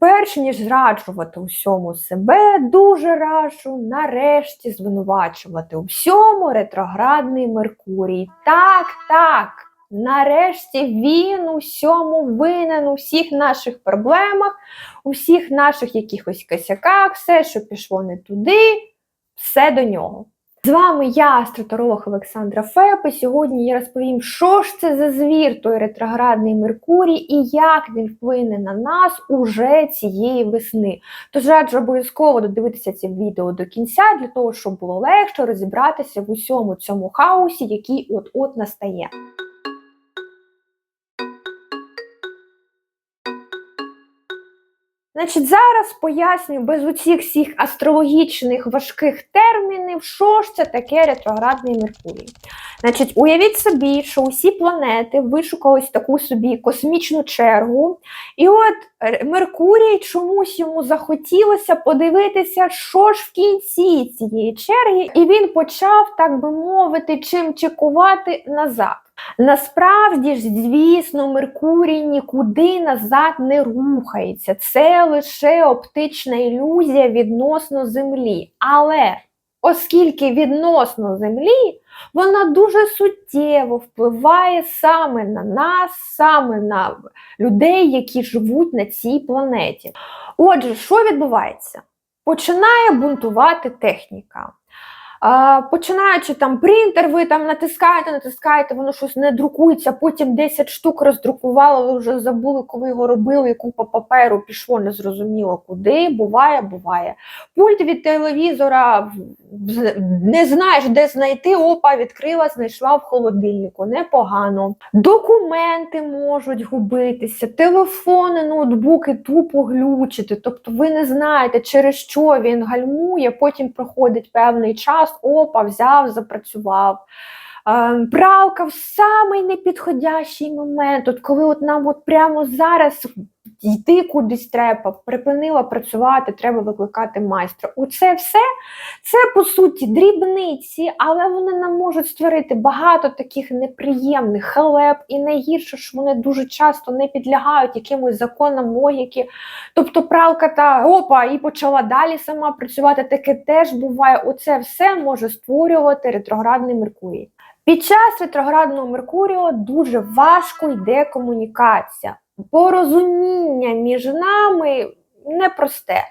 Перш ніж зраджувати усьому себе, дуже раджу нарешті звинувачувати у всьому ретроградний Меркурій. Так, так. Нарешті він у всьому винен у всіх наших проблемах, у всіх наших якихось косяках, все, що пішло не туди, все до нього. З вами я, астроторолог Олександра Феп, і сьогодні я розповім, що ж це за звір, той ретроградний Меркурій, і як він вплине на нас уже цієї весни. Тож раджу обов'язково додивитися це відео до кінця, для того, щоб було легше розібратися в усьому цьому хаосі, який от-от настає. Значить, зараз поясню без усіх всіх астрологічних важких термінів, що ж це таке ретроградний Меркурій. Значить, уявіть собі, що усі планети вишукались таку собі космічну чергу, і от Меркурій чомусь йому захотілося подивитися, що ж в кінці цієї черги, і він почав, так би мовити, чим чекувати назад. Насправді ж, звісно, Меркурій нікуди назад не рухається. Це лише оптична ілюзія відносно Землі. Але оскільки відносно Землі, вона дуже суттєво впливає саме на нас, саме на людей, які живуть на цій планеті. Отже, що відбувається? Починає бунтувати техніка. Починаючи там принтер, ви там натискаєте, натискаєте, воно щось не друкується, потім 10 штук роздрукувало, ви вже забули, коли його робили, і купа паперу пішло, незрозуміло куди. Буває, буває. Пульт від телевізора не знаєш, де знайти, опа, відкрила, знайшла в холодильнику. Непогано. Документи можуть губитися, телефони, ноутбуки тупо глючити. Тобто ви не знаєте, через що він гальмує, потім проходить певний час раз опа, взяв, запрацював. Пралка в самий непідходящий момент, от коли от нам от прямо зараз йти кудись треба, припинила працювати, треба викликати майстра. Оце все це по суті дрібниці, але вони нам можуть створити багато таких неприємних халеп, і найгірше, що вони дуже часто не підлягають якимось законам логіки. Тобто пралка та опа і почала далі сама працювати. Таке теж буває. Оце все може створювати ретроградний Меркурій. Під час ретроградного Меркуріо дуже важко йде комунікація порозуміння між нами непросте.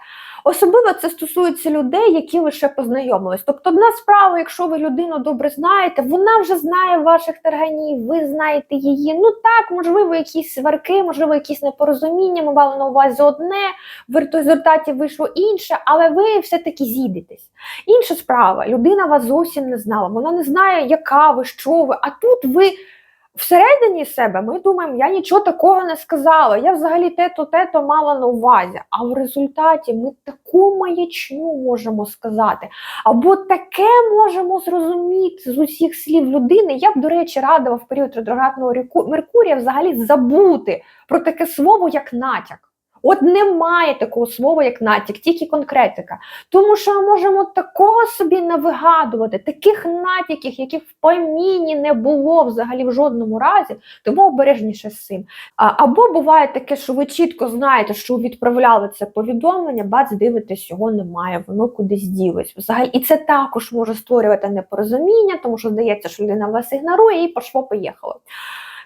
Особливо це стосується людей, які лише познайомились. Тобто, одна справа, якщо ви людину добре знаєте, вона вже знає ваших тарганів, ви знаєте її. Ну так, можливо, якісь сварки, можливо, якісь непорозуміння, ми мали на увазі одне, в результаті вийшло інше, але ви все-таки зійдетесь. Інша справа, людина вас зовсім не знала, вона не знає, яка ви, що ви, а тут ви. Всередині себе ми думаємо, я нічого такого не сказала, я взагалі те-то, те-то мала на увазі. А в результаті ми таку маячню можемо сказати, або таке можемо зрозуміти з усіх слів людини. Я б, до речі, радила в період ретроградного Меркурія взагалі забути про таке слово, як натяк. От немає такого слова, як натяк, тільки конкретика. Тому що ми можемо такого собі навигадувати, таких натяків, яких в поміні не було взагалі в жодному разі, тому обережніше з цим. Або буває таке, що ви чітко знаєте, що відправляли це повідомлення, бац, дивитесь, його немає, воно кудись ділось. Взагалі, і це також може створювати непорозуміння, тому що здається, що людина вас ігнорує, і пошло поїхало.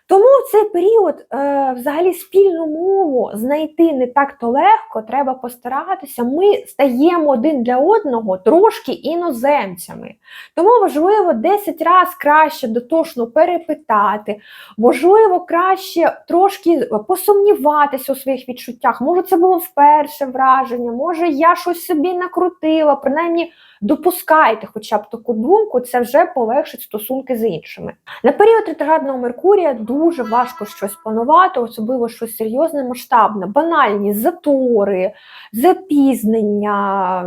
Тому в цей період е, взагалі спільну мову знайти не так-то легко, треба постаратися. Ми стаємо один для одного трошки іноземцями. Тому важливо 10 разів краще дотошно перепитати, можливо, краще трошки посумніватися у своїх відчуттях. Може, це було вперше враження, може я щось собі накрутила, принаймні. Допускайте хоча б таку думку, це вже полегшить стосунки з іншими. На період ретроградного Меркурія дуже важко щось планувати, особливо щось серйозне, масштабне, банальні затори, запізнення,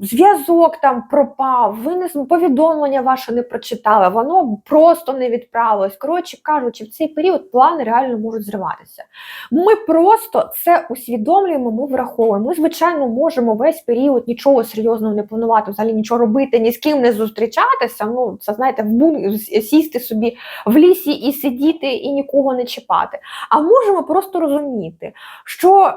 зв'язок там пропав, ви не повідомлення ваше не прочитали, воно просто не відправилось. Коротше кажучи, в цей період плани реально можуть зриватися. Ми просто це усвідомлюємо, ми враховуємо. Ми, звичайно, можемо весь період нічого серйозного не планувати, взагалі нічого робити, ні з ким не зустрічатися. Ну, це знаєте, в бун... сісти собі в лісі і сидіти, і нікого не чіпати. А можемо просто розуміти, що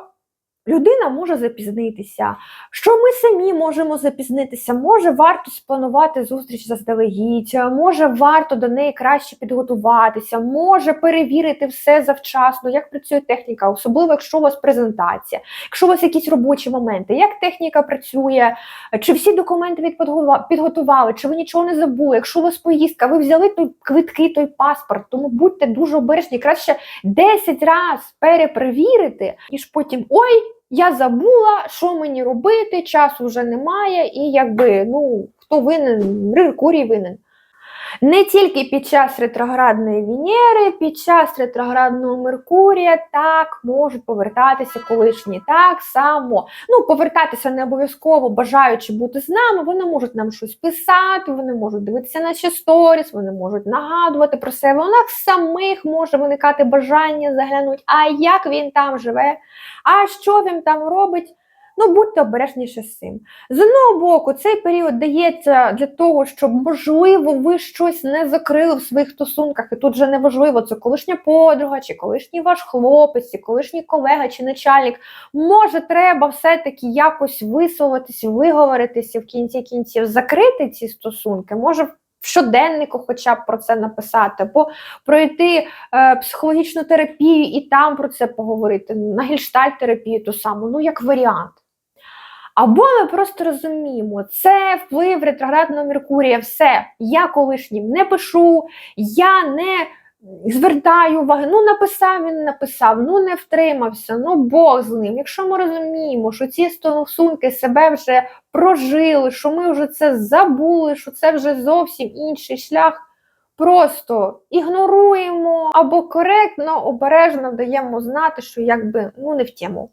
людина може запізнитися, що ми самі можемо запізнитися, може варто спланувати зустріч заздалегідь, може варто до неї краще підготуватися, може перевірити все завчасно, як працює техніка, особливо якщо у вас презентація, якщо у вас якісь робочі моменти, як техніка працює, чи всі документи підготували, чи ви нічого не забули. Якщо у вас поїздка, ви взяли той квитки, той паспорт, тому будьте дуже обережні, краще 10 разів перепровірити, ніж потім ой. Я забула, що мені робити, часу вже немає, і якби ну хто винен, Меркурій винен. Не тільки під час ретроградної Венери, під час ретроградного Меркурія так можуть повертатися колишні. Так само. Ну, повертатися не обов'язково, бажаючи бути з нами, вони можуть нам щось писати, вони можуть дивитися наші сторіс, вони можуть нагадувати про себе. У нас самих може виникати бажання заглянути, а як він там живе, а що він там робить. Ну, будьте обережніше з цим. З одного боку, цей період дається для того, щоб, можливо, ви щось не закрили в своїх стосунках, і тут вже не важливо, це колишня подруга, чи колишній ваш хлопець, чи колишній колега, чи начальник. Може, треба все-таки якось висловитись, виговоритися в кінці кінців, закрити ці стосунки, може. В щоденнику, хоча б про це написати, або пройти е, психологічну терапію і там про це поговорити, на гельштальт-терапію ту саму, ну як варіант. Або ми просто розуміємо, це вплив ретроградного Меркурія, все. Я колишнім не пишу, я не звертаю уваги. Ну, написав він, написав, ну не втримався, ну Бог з ним. Якщо ми розуміємо, що ці стосунки себе вже прожили, що ми вже це забули, що це вже зовсім інший шлях. Просто ігноруємо або коректно, обережно даємо знати, що якби ну не в тему.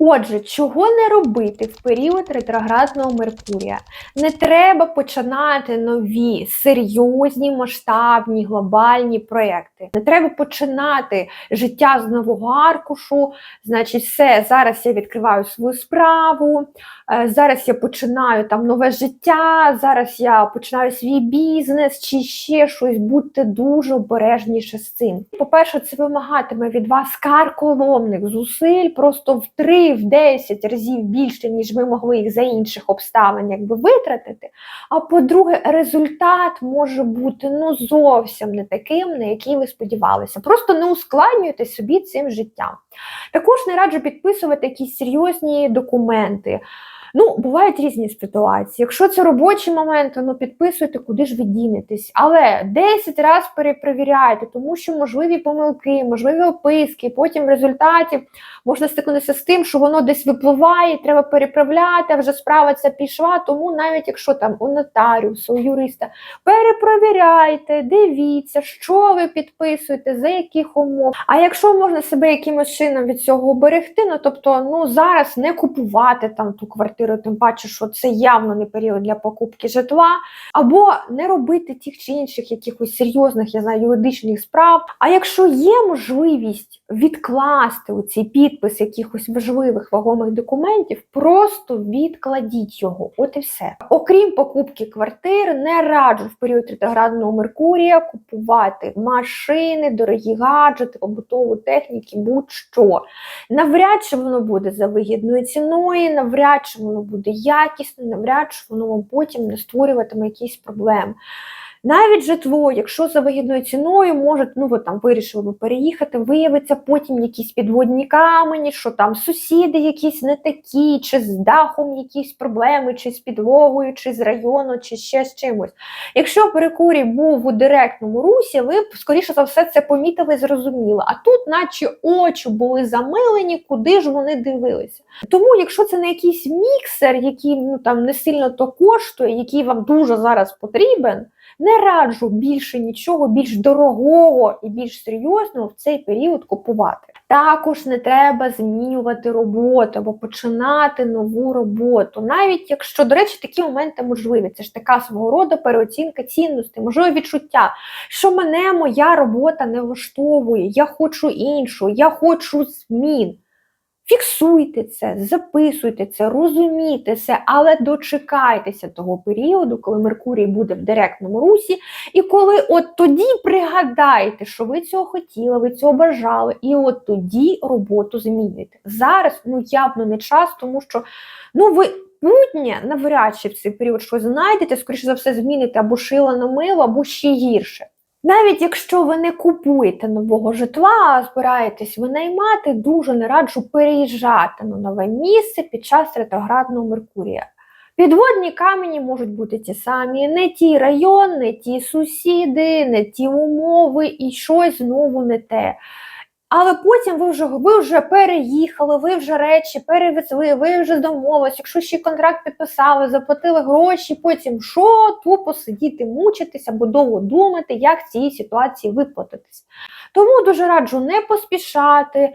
Отже, чого не робити в період ретроградного Меркурія? Не треба починати нові серйозні, масштабні, глобальні проекти. Не треба починати життя з нового аркушу. Значить, все, зараз я відкриваю свою справу, е, зараз я починаю там нове життя, зараз я починаю свій бізнес чи ще щось. Будьте дуже обережніше з цим. По-перше, це вимагатиме від вас карколомних зусиль, просто в 3 в 10 разів більше, ніж ми могли їх за інших обставин якби витратити. А по-друге, результат може бути ну зовсім не таким, на який ви сподівалися. Просто не ускладнюйте собі цим життям. Також не раджу підписувати якісь серйозні документи. Ну, бувають різні ситуації. Якщо це робочі моменти, ну підписуйте, куди ж ви дінетесь. Але 10 разів перепровіряйте, тому що можливі помилки, можливі описки, потім в результаті можна стикнутися з тим, що воно десь випливає, треба переправляти, а вже справа ця пішла. Тому навіть якщо там у нотаріуса, у юриста, перепровіряйте, дивіться, що ви підписуєте, за яких умов. А якщо можна себе якимось чином від цього оберегти, ну тобто ну зараз не купувати там ту квартиру, тим паче, що це явно не період для покупки житла, або не робити тих чи інших якихось серйозних, я знаю, юридичних справ. А якщо є можливість відкласти у цей підпис якихось важливих вагомих документів, просто відкладіть його. От і все. Окрім покупки квартир, не раджу в період ретроградного Меркурія купувати машини, дорогі гаджети, побутову техніки, будь-що. Навряд чи воно буде за вигідною ціною, навряд чи воно буде якісне, навряд чи воно вам потім не створюватиме якісь проблеми. Навіть житло, якщо за вигідною ціною, може, ну ви там вирішили переїхати, виявиться потім якісь підводні камені, що там сусіди якісь не такі, чи з дахом якісь проблеми, чи з підлогою, чи з району, чи ще з чимось. Якщо Перекурій був у директному русі, ви б, скоріше за все, це помітили і зрозуміли. А тут, наче очі були замилені, куди ж вони дивилися. Тому, якщо це не якийсь міксер, який ну там не сильно то коштує, який вам дуже зараз потрібен. Не раджу більше нічого більш дорогого і більш серйозного в цей період купувати. Також не треба змінювати роботу або починати нову роботу. Навіть якщо, до речі, такі моменти можливі. Це ж така свого роду переоцінка цінностей, можливе відчуття, що мене моя робота не влаштовує, я хочу іншу, я хочу змін. Фіксуйте це, записуйте це, розумійте це, але дочекайтеся того періоду, коли Меркурій буде в директному русі, і коли от тоді пригадайте, що ви цього хотіли, ви цього бажали, і от тоді роботу змінюєте. Зараз ну явно не час, тому що ну ви путнє навряд чи в цей період щось знайдете, скоріше за все, зміните або шило на мило, або ще гірше. Навіть якщо ви не купуєте нового житла, а збираєтесь винаймати, дуже не раджу переїжджати на нове місце під час ретроградного Меркурія. Підводні камені можуть бути ті самі, не ті район, не ті сусіди, не ті умови і щось знову не те. Але потім ви вже ви вже переїхали, ви вже речі перевезли, ви вже домовились, якщо ще контракт підписали, заплатили гроші, потім що тупо сидіти, мучитися або довго думати, як з цієї ситуації виплатитись. Тому дуже раджу не поспішати, е,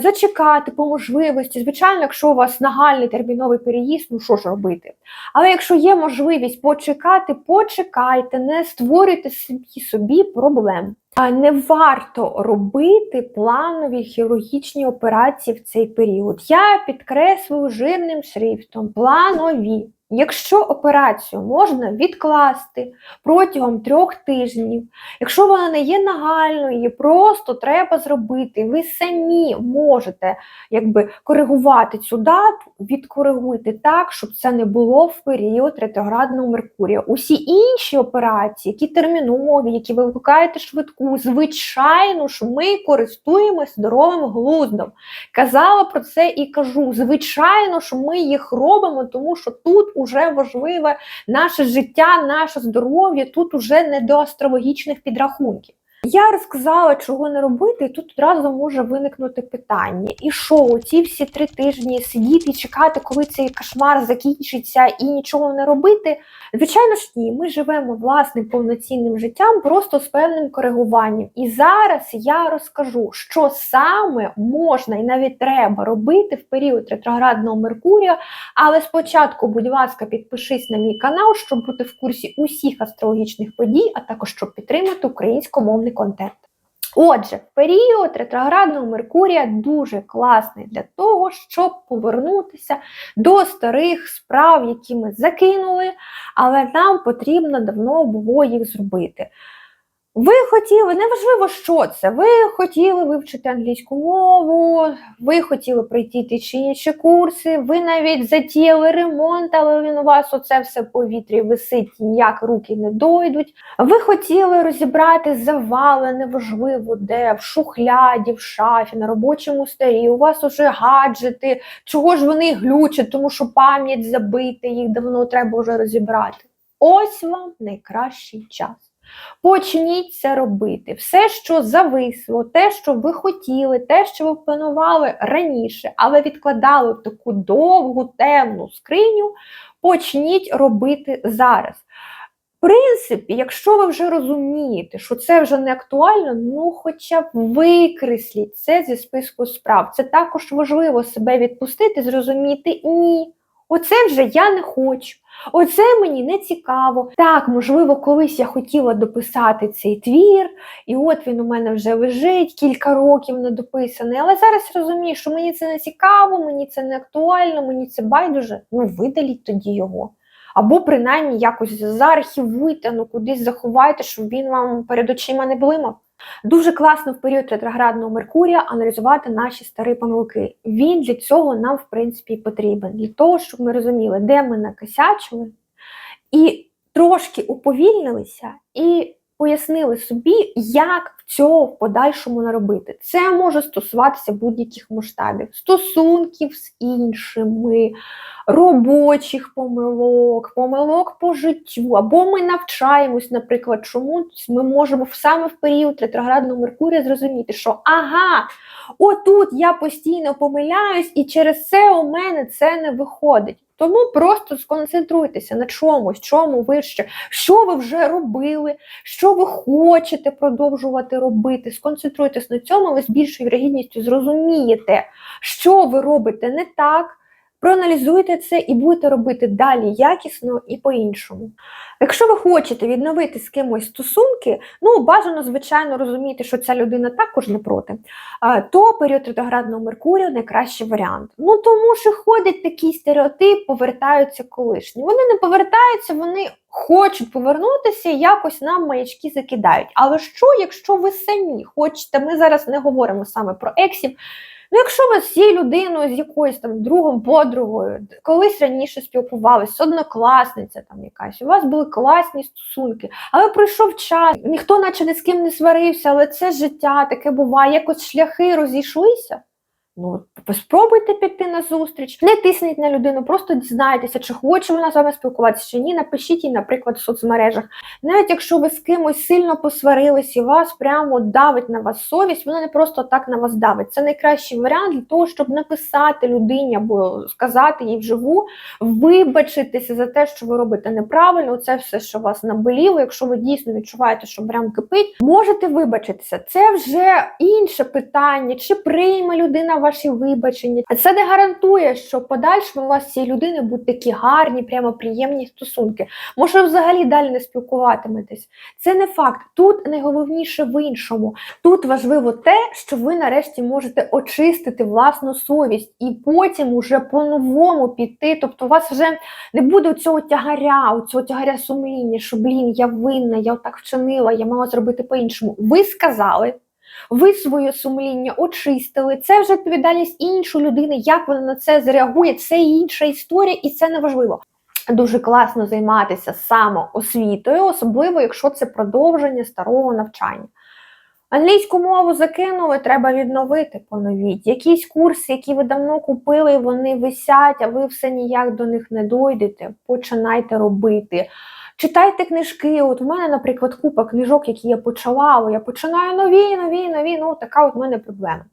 зачекати по можливості. Звичайно, якщо у вас нагальний терміновий переїзд, ну що ж робити? Але якщо є можливість почекати, почекайте, не створюйте собі, собі проблем. Не варто робити планові хірургічні операції в цей період. Я підкреслюю жирним шрифтом планові. Якщо операцію можна відкласти протягом трьох тижнів, якщо вона не є нагальною, її просто треба зробити, ви самі можете якби, коригувати цю дату, відкоригуйте так, щоб це не було в період ретроградного Меркурія. Усі інші операції, які термінові, які ви викликаєте швидку, звичайно ж, ми користуємось здоровим глуздом. Казала про це і кажу. Звичайно, що ми їх робимо, тому що тут уже важливе наше життя, наше здоров'я, тут уже не до астрологічних підрахунків. Я розказала, чого не робити, і тут одразу може виникнути питання: і що, ці всі три тижні сидіти і чекати, коли цей кошмар закінчиться, і нічого не робити? Звичайно ж, ні, ми живемо власним повноцінним життям, просто з певним коригуванням. І зараз я розкажу, що саме можна і навіть треба робити в період ретроградного Меркурія. Але спочатку, будь ласка, підпишись на мій канал, щоб бути в курсі усіх астрологічних подій, а також щоб підтримати українськомовний контент. Отже, період ретроградного Меркурія дуже класний для того, щоб повернутися до старих справ, які ми закинули, але нам потрібно давно було їх зробити. Ви хотіли, неважливо, що це. Ви хотіли вивчити англійську мову, ви хотіли пройти ті чи інші курси, ви навіть затіяли ремонт, але він у вас оце все в повітрі висить, ніяк руки не дойдуть. Ви хотіли розібрати завали, неважливо де, в шухляді, в шафі, на робочому столі, у вас уже гаджети, чого ж вони глючать, тому що пам'ять забита, їх давно треба вже розібрати. Ось вам найкращий час. Почніть це робити. Все, що зависло, те, що ви хотіли, те, що ви планували раніше, але відкладали в таку довгу темну скриню, почніть робити зараз. В принципі, якщо ви вже розумієте, що це вже не актуально, ну хоча б викресліть це зі списку справ. Це також важливо себе відпустити, зрозуміти ні. Оце вже я не хочу. Оце мені не цікаво. Так, можливо, колись я хотіла дописати цей твір, і от він у мене вже лежить кілька років недописаний. Але зараз розумію, що мені це не цікаво, мені це не актуально, мені це байдуже. Ну, видаліть тоді його. Або принаймні якось заархівуйте, ну кудись заховайте, щоб він вам перед очима не блимав. Дуже класно в період ретроградного Меркурія аналізувати наші старі помилки. Він для цього нам, в принципі, потрібен, для того, щоб ми розуміли, де ми накосячили, і трошки уповільнилися і пояснили собі, як цього в подальшому не робити. Це може стосуватися будь-яких масштабів, стосунків з іншими, робочих помилок, помилок по життю. Або ми навчаємось, наприклад, чому ми можемо саме в період ретроградного Меркурія зрозуміти, що ага, отут я постійно помиляюсь, і через це у мене це не виходить. Тому просто сконцентруйтеся на чомусь, чому ви ще, що ви вже робили, що ви хочете продовжувати робити. Сконцентруйтесь на цьому, ви з більшою вірогідністю зрозумієте, що ви робите не так. Проаналізуйте це і будете робити далі якісно і по-іншому. Якщо ви хочете відновити з кимось стосунки, ну бажано, звичайно, розуміти, що ця людина також не проти, то період ретроградного Меркурію найкращий варіант. Ну тому що ходить такий стереотип, повертаються колишні. Вони не повертаються, вони хочуть повернутися якось нам маячки закидають. Але що, якщо ви самі хочете, ми зараз не говоримо саме про ексів. Ну, якщо ви з цією людиною, з якоюсь там другом, подругою, колись раніше спілкувалися, однокласниця там якась, у вас були класні стосунки, але пройшов час, ніхто наче ні з ким не сварився, але це життя, таке буває, якось шляхи розійшлися. Ну, спробуйте піти на зустріч, не тисніть на людину, просто дізнайтеся, чи хоче вона з вами спілкуватися, чи ні. Напишіть їй, наприклад, в соцмережах. Навіть якщо ви з кимось сильно посварились і вас прямо давить на вас совість, вона не просто так на вас давить. Це найкращий варіант для того, щоб написати людині або сказати їй вживу, вибачитися за те, що ви робите неправильно. Це все, що вас наболіло. Якщо ви дійсно відчуваєте, що прям кипить, можете вибачитися. Це вже інше питання, чи прийме людина ваші вибачення. Це не гарантує, що подальшому у вас з цієї людини будуть такі гарні, прямо приємні стосунки. Може, взагалі далі не спілкуватиметесь. Це не факт. Тут найголовніше в іншому. Тут важливо те, що ви нарешті можете очистити власну совість і потім уже по-новому піти. Тобто, у вас вже не буде цього тягаря, цього тягаря сумління, що блін, я винна, я так вчинила, я мала зробити по-іншому. Ви сказали. Ви своє сумління очистили. Це вже відповідальність іншої людини, як вона на це зреагує. Це інша історія, і це не важливо. Дуже класно займатися самоосвітою, особливо якщо це продовження старого навчання. Англійську мову закинули, треба відновити, поновіть. Якісь курси, які ви давно купили, вони висять, а ви все ніяк до них не дойдете. Починайте робити. Читайте книжки. От у мене, наприклад, купа книжок, які я почала, але я починаю нові, нові, нові. Ну, така от в мене проблема.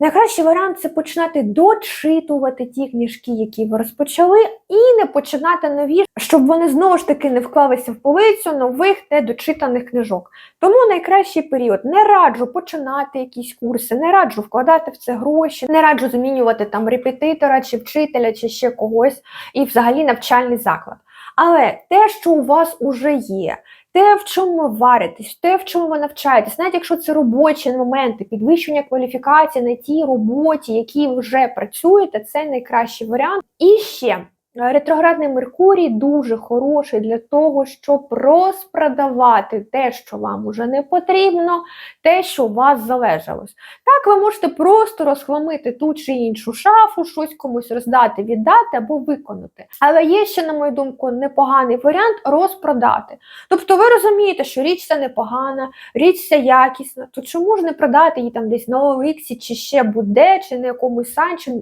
Найкращий варіант це починати дочитувати ті книжки, які ви розпочали, і не починати нові, щоб вони знову ж таки не вклалися в полицю нових недочитаних книжок. Тому найкращий період не раджу починати якісь курси, не раджу вкладати в це гроші, не раджу замінювати там репетитора чи вчителя, чи ще когось, і взагалі навчальний заклад. Але те, що у вас уже є, те, в чому ви варитесь, те, в чому ви навчаєтесь, навіть якщо це робочі моменти, підвищення кваліфікації на тій роботі, якій ви вже працюєте, це найкращий варіант. І ще. Ретроградний Меркурій дуже хороший для того, щоб розпродавати те, що вам уже не потрібно, те, що у вас залежалось. Так, ви можете просто розхламити ту чи іншу шафу, щось комусь роздати, віддати або виконати. Але є ще, на мою думку, непоганий варіант розпродати. Тобто ви розумієте, що річ ця непогана, річ ця якісна, то чому ж не продати її там десь на OLX, чи ще буде, чи на якомусь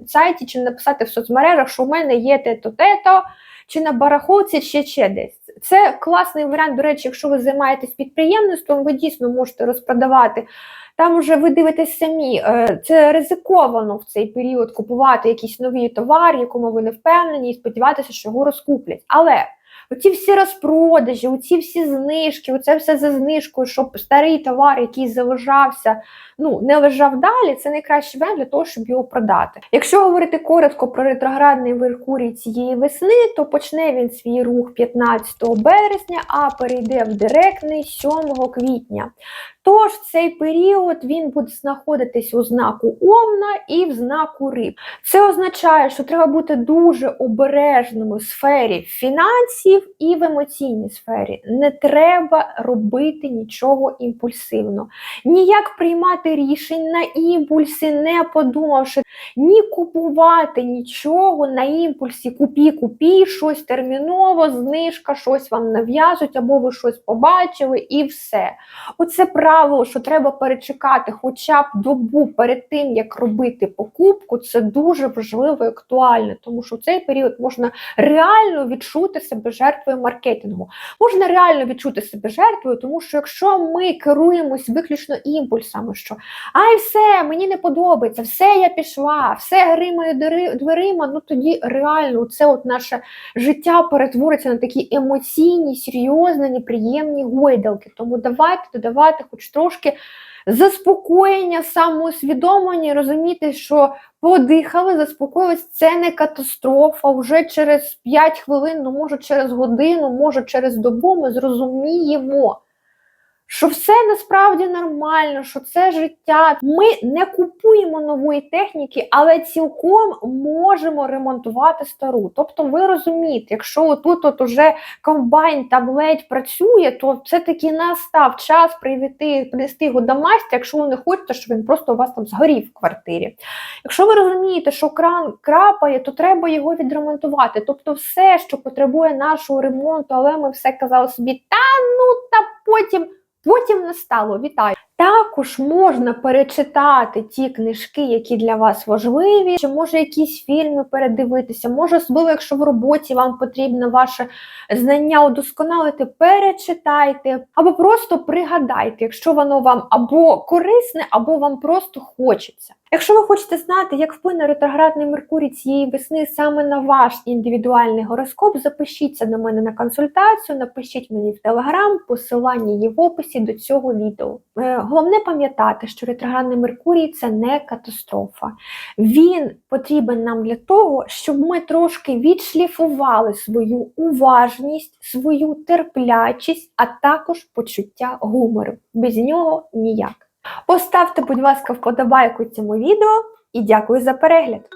сайті, чи написати в соцмережах, що в мене є те-то, те-то, чи на барахолці, чи ще десь. Це класний варіант, до речі, якщо ви займаєтесь підприємництвом, ви дійсно можете розпродавати. Там вже ви дивитесь самі, е, це ризиковано в цей період купувати якісь нові товари, якому ви не впевнені, і сподіватися, що його розкуплять. Але оці всі розпродажі, оці всі знижки, оце все за знижкою, щоб старий товар, який залежався, ну не лежав далі, це найкращий варіант для того, щоб його продати. Якщо говорити коротко про ретроградний Меркурій цієї весни, то почне він свій рух 15 березня, а перейде в директний 7 квітня. Тож цей період він буде знаходитись у знаку Овна і в знаку Риб. Це означає, що треба бути дуже обережним у сфері фінансів і в емоційній сфері. Не треба робити нічого імпульсивно, ніяк приймати рішень на імпульси, не подумавши, ні купувати нічого на імпульсі, купі, купі, щось терміново, знижка, щось вам нав'язують, або ви щось побачили, і все. Оце правило, що треба перечекати хоча б добу перед тим, як робити покупку, це дуже важливо і актуально, тому що в цей період можна реально відчути себе жертвою маркетингу. Можна реально відчути себе жертвою, тому що якщо ми керуємось виключно імпульсами, що ай, все, мені не подобається, все я пішла, все гримає дверима, ну тоді реально це от наше життя перетвориться на такі емоційні, серйозні, неприємні гойдалки. Тому давайте додавати хоч трошки заспокоєння, самоусвідомлення, розуміти, що подихали, заспокоїлись, це не катастрофа. Вже через 5 хвилин, ну може через годину, може через добу ми зрозуміємо. Що все насправді нормально, що це життя. Ми не купуємо нової техніки, але цілком можемо ремонтувати стару. Тобто, ви розумієте, якщо тут от уже комбайн там ледь працює, то все-таки настав час привести, принести його до майстра, якщо ви не хочете, щоб він просто у вас там згорів в квартирі. Якщо ви розумієте, що кран крапає, то треба його відремонтувати. Тобто, все, що потребує нашого ремонту, але ми все казали собі, та ну та потім. Потім настало, вітаю. Також можна перечитати ті книжки, які для вас важливі, чи може якісь фільми передивитися, може, особливо, якщо в роботі вам потрібно ваше знання удосконалити, перечитайте, або просто пригадайте, якщо воно вам або корисне, або вам просто хочеться. Якщо ви хочете знати, як вплине ретроградний Меркурій цієї весни саме на ваш індивідуальний гороскоп, запишіться до мене на консультацію, напишіть мені в телеграм, посилання є в описі до цього відео. Головне пам'ятати, що ретроградний Меркурій це не катастрофа. Він потрібен нам для того, щоб ми трошки відшліфували свою уважність, свою терплячість, а також почуття гумору. Без нього ніяк. Поставте, будь ласка, вподобайку цьому відео і дякую за перегляд!